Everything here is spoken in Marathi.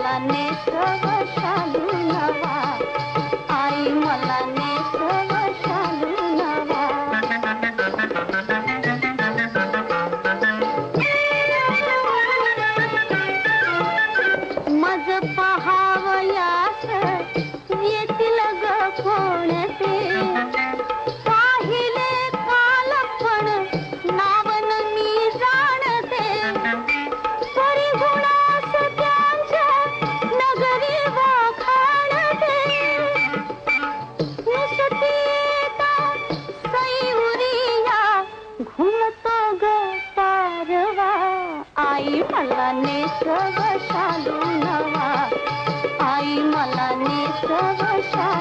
ने सब शालू नवा। आई मला नेसव शालू नवा. आई मला नेसव शालू